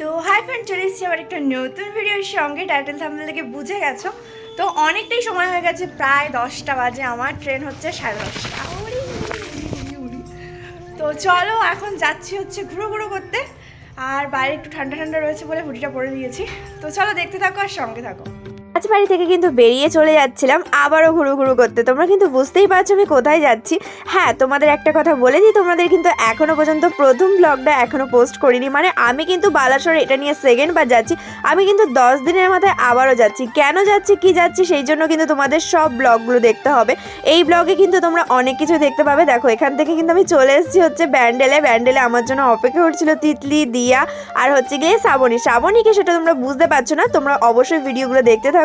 তো hi friend, চলে এসেছি আবার একটা নতুন ভিডিওর সঙ্গে। টাইটেল থামলে থেকে বুঝে গেছো? তো অনেকটাই সময় হয়ে গেছে, প্রায় দশটা বাজে। আমার ট্রেন হচ্ছে সাড়ে দশটা। তো চলো, এখন যাচ্ছি হচ্ছে ঘুরো ঘুরো করতে। আর বাইরে একটু ঠান্ডা ঠান্ডা রয়েছে বলে হুডিটা পরে দিয়েছি তো চলো, দেখতে থাকো আর সঙ্গে থাকো। রাজবাড়ি থেকে কিন্তু বেরিয়ে চলে যাচ্ছিলাম, আবারও ঘুরু ঘুরু করতে। তোমরা কিন্তু বুঝতেই পারছ আমি কোথায় যাচ্ছি। হ্যাঁ তোমাদের একটা কথা বলে দিই, তোমাদের কিন্তু এখনও পর্যন্ত প্রথম ব্লগটা এখনও পোস্ট করিনি। মানে আমি কিন্তু বালাসর এটা নিয়ে সেকেন্ড বার যাচ্ছি। আমি কিন্তু দশ দিনের মাথায় আবারও যাচ্ছি। কেন যাচ্ছি, কি যাচ্ছি, সেই জন্য কিন্তু তোমাদের সব ব্লগগুলো দেখতে হবে। এই ব্লগে কিন্তু তোমরা অনেক কিছু দেখতে পাবে। দেখো, এখান থেকে কিন্তু আমি চলে এসেছি হচ্ছে ব্যান্ডেলে। ব্যান্ডেলে আমার জন্য অপেক্ষা করছিল তিতলি, দিয়া আর হচ্ছে গিয়ে শ্রাবণী। শ্রাবণীকে সেটা তোমরা বুঝতে পারছ না, তোমরা অবশ্যই ভিডিওগুলো দেখতে থাকো।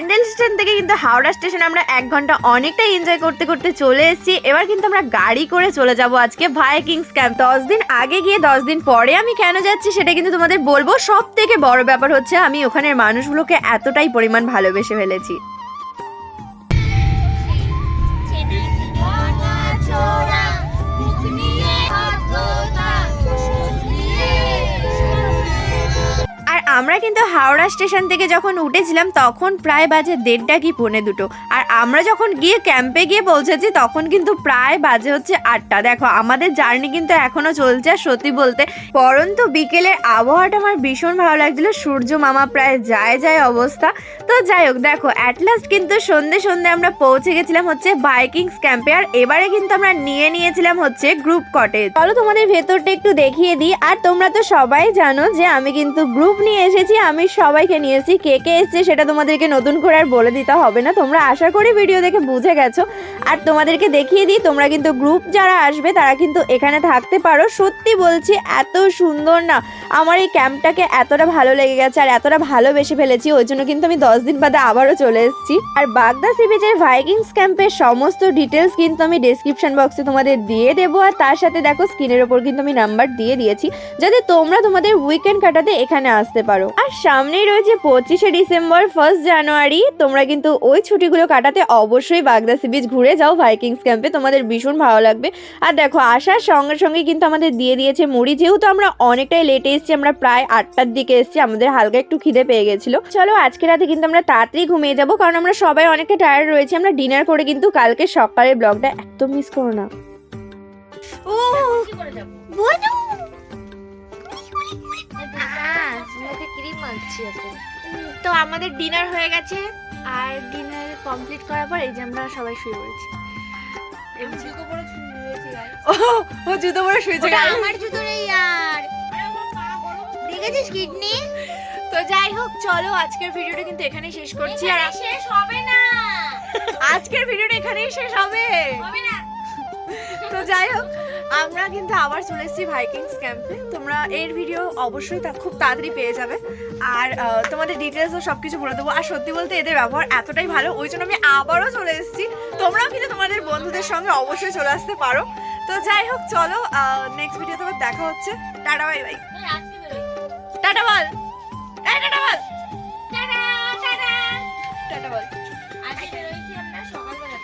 ব্যান্ডেল স্টেশন থেকে কিন্তু হাওড়া স্টেশন আমরা এক ঘণ্টা অনেকটা এনজয় করতে করতে চলে এসেছি। এবার কিন্তু আমরা গাড়ি করে চলে যাব আজকে ভাইকিংস ক্যাম্প দশ দিন আগে গিয়ে দশ দিন পরে আমি কেন যাচ্ছি সেটা কিন্তু তোমাদের বলব। সব থেকে বড় ব্যাপার হচ্ছে আমি ওখানের মানুষগুলোকে এতটাই পরিমাণ ভালোবেসে ফেলেছি। আমরা কিন্তু হাওড়া স্টেশন থেকে যখন উঠেছিলাম, তখন প্রায় বাজে দেড়টা কি পৌনে দুটো। আর আমরা যখন গিয়ে ক্যাম্পে গিয়ে পৌঁছেছি, তখন কিন্তু প্রায় বাজে হচ্ছে আটটা। দেখো, আমাদের জার্নি কিন্তু এখনও চলছে, আর সত্যি বলতে, পরন্তু বিকেলের আবহাওয়াটা আমার ভীষণ ভালো লাগছিল। সূর্য মামা প্রায় যায় যায় অবস্থা। তো যাই হোক, দেখো অ্যাট লাস্ট কিন্তু সন্ধে সন্ধে আমরা পৌঁছে গেছিলাম হচ্ছে বাইকিংস ক্যাম্পে আর এবারে কিন্তু আমরা নিয়ে নিয়েছিলাম হচ্ছে গ্রুপ কটেজ চলো তোমাদের ভেতরটা একটু দেখিয়ে দিই। আর তোমরা তো সবাই জানো যে আমি কিন্তু গ্রুপ নিয়ে এসেছি, আমি সবাইকে নিয়েছি। কে কে এসেছে সেটা তোমাদেরকে নতুন করে আর বলে দিতে হবে না। তোমরা আশা করি ভিডিও দেখে বুঝে গেছো। আর তোমাদেরকে দেখিয়ে দিই, তোমরা কিন্তু গ্রুপ যারা আসবে, তারা কিন্তু এখানে থাকতে পারো। সত্যি বলছি, এত সুন্দর না। আমার এই ক্যাম্পটাকে এতটা ভালো লেগে গেছে আর এতটা ভালোবেসে ফেলেছি, ওই জন্য কিন্তু আমি দশ দিন বাদে আবারও চলে এসেছি। আর বাগদা সি বিচের ভাইকিংস ক্যাম্পের সমস্ত ডিটেলস কিন্তু আমি ডেসক্রিপশন বক্সে তোমাদের দিয়ে দেবো। আর তার সাথে দেখো স্ক্রিনের ওপর কিন্তু আমি নাম্বার দিয়ে দিয়েছি। যাতে তোমরা তোমাদের উইকেন্ড কাটাতে এখানে আসতে পারো। আর সামনেই রয়েছে পঁচিশে ডিসেম্বর ফার্স্ট জানুয়ারি তোমরা কিন্তু ওই ছুটিগুলো কাটাতে অবশ্যই বাগদা সি বিচ ঘুরে যাও। ভাইকিংস ক্যাম্পে তোমাদের ভীষণ ভালো লাগবে। আর দেখো, আসার সঙ্গে সঙ্গে কিন্তু আমাদের দিয়ে দিয়েছে মুড়ি। যেহেতু আমরা অনেকটাই লেটে এসেছি, আমরা প্রায় আটটার দিকে এসেছি, আমাদের হালকা একটু খিদে পেয়ে গেছিল। চলো, আজকে রাতে কিন্তু আমরা তাড়াতাড়ি ঘুমিয়ে যাব, কারণ আমরা সবাই অনেকটা টায়ার্ড রয়েছি। আমরা ডিনার করে কিন্তু কালকে সকালের ব্লগটা একদম মিস করো না। ও মাখছি এখন। তো আমাদের ডিনার হয়ে গেছে আর ডিনার কমপ্লিট করার পর এই যে আমরা সবাই শুয়ে পড়েছি। ও ও জুতো পরে শুয়েছে। আমার জুতো রে ইয়ার দেখেছিস কিডনি? তো যাই হোক চলো আজকের ভিডিওটা কিন্তু এখানেই শেষ করছি আর শেষ হবে না। আজকের ভিডিওটা এখানেই শেষ হবে। হবে না। তো যাই হোক আমরা কিন্তু আবার চলে এসেছি ভাইকিংস ক্যাম্পে তোমরা এর ভিডিও অবশ্যই তা খুব তাড়াতাড়ি পেয়ে যাবে। আর তোমাদের ডিটেলসও সব কিছু বলে দেবো। আর সত্যি বলতে এদের ব্যবহার এতটাই ভালো ওই জন্য আমি আবারও চলে এসেছি। তোমরাও কিন্তু তোমাদের বন্ধুদের সঙ্গে অবশ্যই চলে আসতে পারো। তো যাই হোক চলো নেক্সট ভিডিও তোমার দেখা হচ্ছে। টাটা বাই বাই টাটা বল